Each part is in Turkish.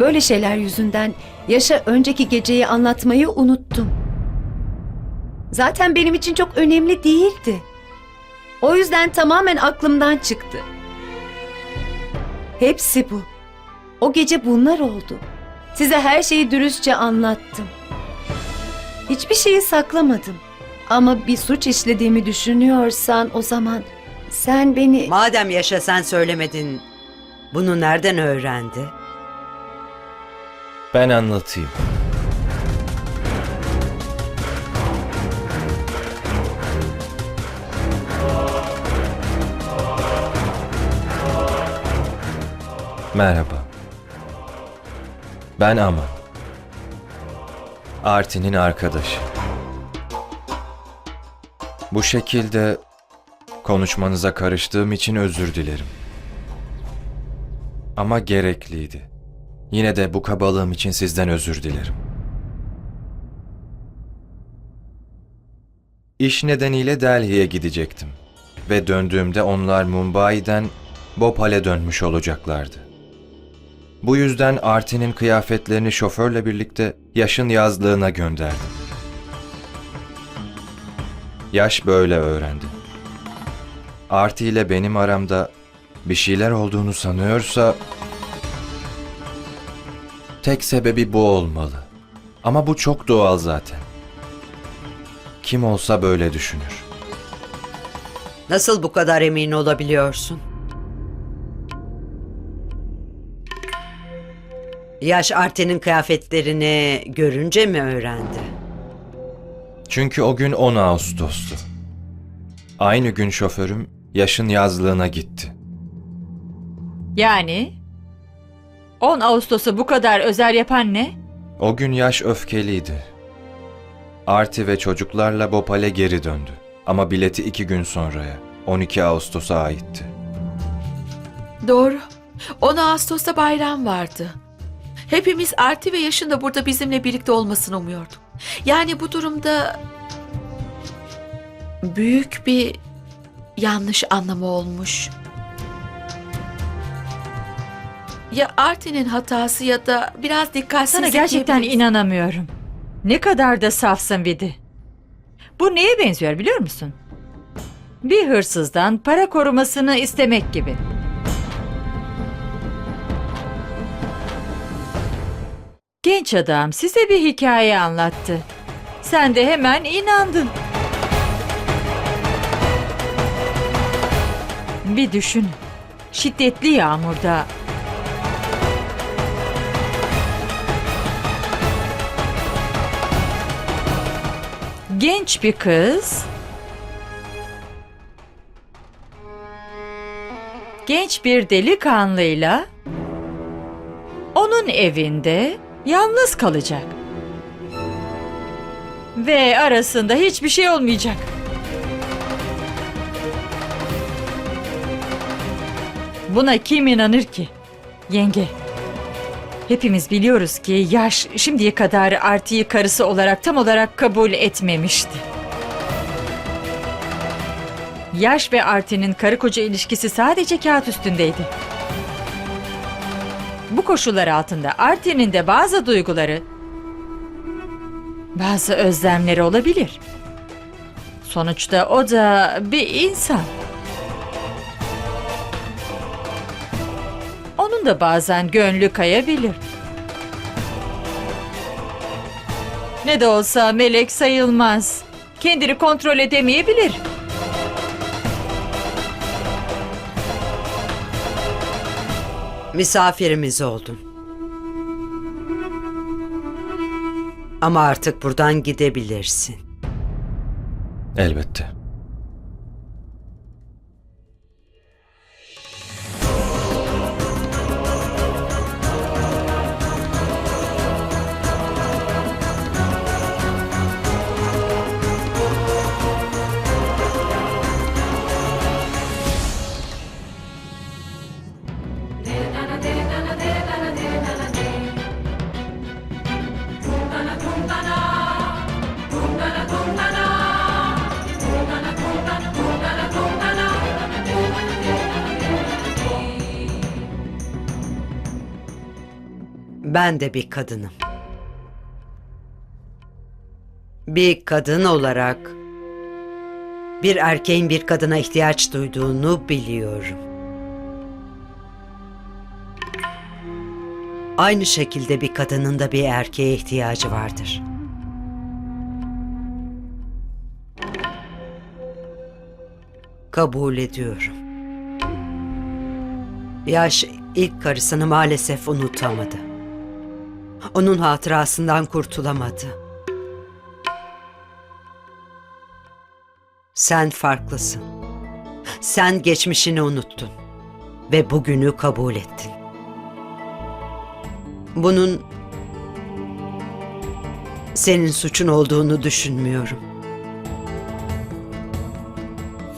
Böyle şeyler yüzünden Yaş'a önceki geceyi anlatmayı unuttum. Zaten benim için çok önemli değildi. O yüzden tamamen aklımdan çıktı. Hepsi bu. O gece bunlar oldu. Size her şeyi dürüstçe anlattım. Hiçbir şeyi saklamadım. Ama bir suç işlediğimi düşünüyorsan o zaman sen beni... Madem yaşa sen söylemedin, bunu nereden öğrendi? Ben anlatayım. Merhaba. Ben Aman. Artin'in arkadaşı. Bu şekilde konuşmanıza karıştığım için özür dilerim. Ama gerekliydi. Yine de bu kabalığım için sizden özür dilerim. İş nedeniyle Delhi'ye gidecektim. Ve döndüğümde onlar Mumbai'den Bhopal'e dönmüş olacaklardı. Bu yüzden Artin'in kıyafetlerini şoförle birlikte Yaş'ın yazlığına gönderdim. Yaş böyle öğrendi. Arti ile benim aramda bir şeyler olduğunu sanıyorsa Tek sebebi bu olmalı. Ama bu çok doğal zaten. Kim olsa böyle düşünür. Nasıl bu kadar emin olabiliyorsun? Yaş Arte'nin kıyafetlerini görünce mi öğrendi? Çünkü o gün 10 Ağustos'tu. Aynı gün şoförüm yaşın yazlığına gitti. Yani 10 Ağustos'u bu kadar özel yapan ne? O gün yaş öfkeliydi. Arti ve çocuklarla Bopal'e geri döndü. Ama bileti iki gün sonraya, 12 Ağustos'a aitti. Doğru. 10 Ağustos'ta bayram vardı. Hepimiz Arti ve Yaş'ın da burada bizimle birlikte olmasını umuyorduk. Yani bu durumda büyük bir yanlış anlamı olmuş. Ya Arti'nin hatası ya da biraz dikkatsizlik Sana gerçekten diyebiliriz. inanamıyorum. Ne kadar da safsın Vidi. Bu neye benziyor biliyor musun? Bir hırsızdan para korumasını istemek gibi. Genç adam size bir hikaye anlattı. Sen de hemen inandın. Bir düşün. Şiddetli yağmurda genç bir kız genç bir delikanlıyla onun evinde yalnız kalacak. Ve arasında hiçbir şey olmayacak. Buna kim inanır ki? Yenge. Hepimiz biliyoruz ki yaş şimdiye kadar Arti'yi karısı olarak tam olarak kabul etmemişti. Yaş ve Arti'nin karı koca ilişkisi sadece kağıt üstündeydi. Bu koşullar altında Arti'nin de bazı duyguları, bazı özlemleri olabilir. Sonuçta o da bir insan. Onun da bazen gönlü kayabilir. Ne de olsa melek sayılmaz. Kendini kontrol edemeyebilir. Misafirimiz oldun. Ama artık buradan gidebilirsin. Elbette. Ben de bir kadınım. Bir kadın olarak bir erkeğin bir kadına ihtiyaç duyduğunu biliyorum. Aynı şekilde bir kadının da bir erkeğe ihtiyacı vardır. Kabul ediyorum. Yaş ilk karısını maalesef unutamadı. Onun hatırasından kurtulamadı. Sen farklısın. Sen geçmişini unuttun ve bugünü kabul ettin. Bunun senin suçun olduğunu düşünmüyorum.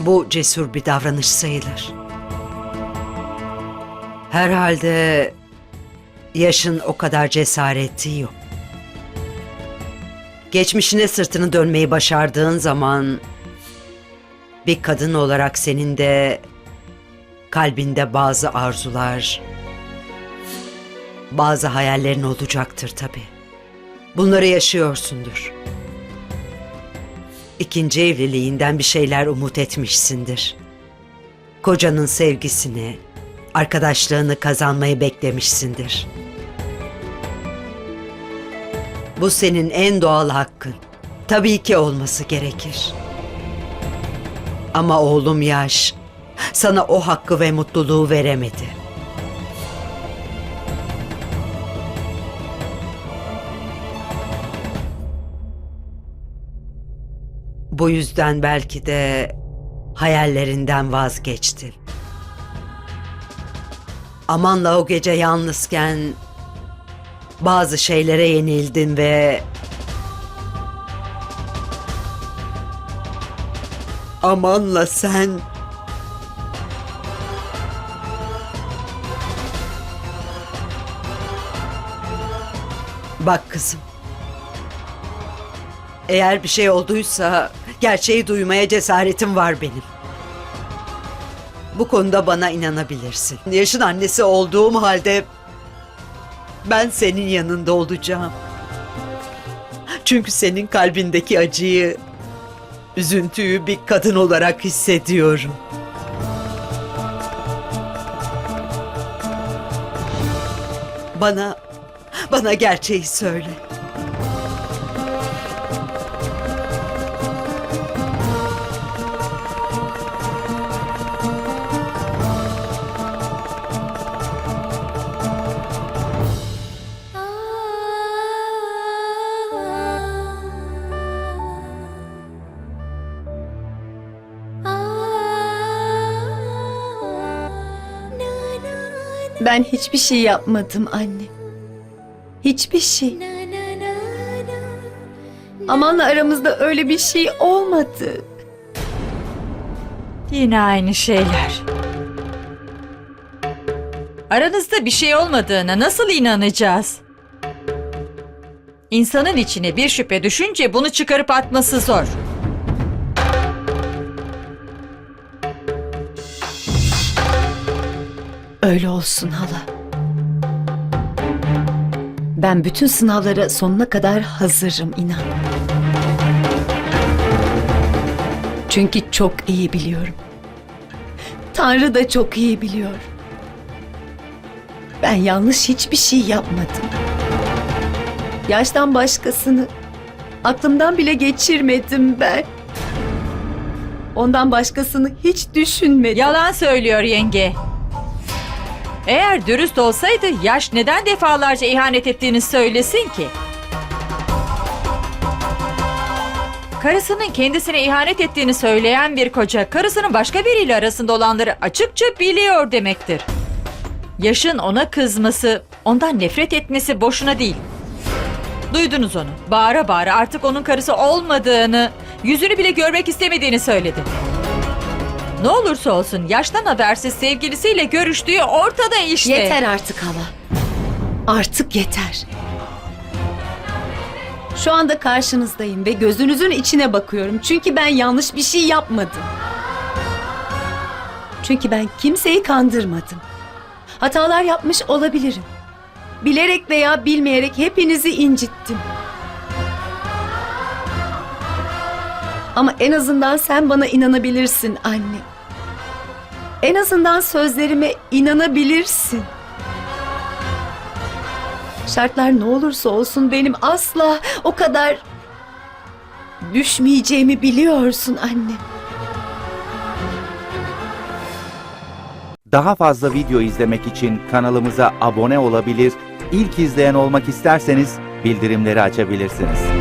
Bu cesur bir davranış sayılır. Herhalde yaşın o kadar cesareti yok. Geçmişine sırtını dönmeyi başardığın zaman bir kadın olarak senin de kalbinde bazı arzular, bazı hayallerin olacaktır tabii. Bunları yaşıyorsundur. İkinci evliliğinden bir şeyler umut etmişsindir. Kocanın sevgisini, arkadaşlığını kazanmayı beklemişsindir. Bu senin en doğal hakkın. Tabii ki olması gerekir. Ama oğlum yaş sana o hakkı ve mutluluğu veremedi. Bu yüzden belki de hayallerinden vazgeçtin. Amanla o gece yalnızken bazı şeylere yenildin ve Amanla sen Bak kızım. Eğer bir şey olduysa gerçeği duymaya cesaretim var benim. Bu konuda bana inanabilirsin. Yaşın annesi olduğum halde ben senin yanında olacağım. Çünkü senin kalbindeki acıyı, üzüntüyü bir kadın olarak hissediyorum. Bana, bana gerçeği söyle. Ben hiçbir şey yapmadım anne. Hiçbir şey. Amanla aramızda öyle bir şey olmadı. Yine aynı şeyler. Aranızda bir şey olmadığına nasıl inanacağız? İnsanın içine bir şüphe düşünce bunu çıkarıp atması zor. Öyle olsun hala. Ben bütün sınavlara sonuna kadar hazırım inan. Çünkü çok iyi biliyorum. Tanrı da çok iyi biliyor. Ben yanlış hiçbir şey yapmadım. Yaştan başkasını aklımdan bile geçirmedim ben. Ondan başkasını hiç düşünmedim. Yalan söylüyor yenge. Eğer dürüst olsaydı yaş neden defalarca ihanet ettiğini söylesin ki? Karısının kendisine ihanet ettiğini söyleyen bir koca, karısının başka biriyle arasında olanları açıkça biliyor demektir. Yaşın ona kızması, ondan nefret etmesi boşuna değil. Duydunuz onu. Bağıra bağıra artık onun karısı olmadığını, yüzünü bile görmek istemediğini söyledi. Ne olursa olsun yaştan habersiz sevgilisiyle görüştüğü ortada işte. Yeter artık hala. Artık yeter. Şu anda karşınızdayım ve gözünüzün içine bakıyorum. Çünkü ben yanlış bir şey yapmadım. Çünkü ben kimseyi kandırmadım. Hatalar yapmış olabilirim. bilerek veya bilmeyerek hepinizi incittim. Ama en azından sen bana inanabilirsin anne. En azından sözlerime inanabilirsin. Şartlar ne olursa olsun benim asla o kadar düşmeyeceğimi biliyorsun anne. Daha fazla video izlemek için kanalımıza abone olabilir, ilk izleyen olmak isterseniz bildirimleri açabilirsiniz.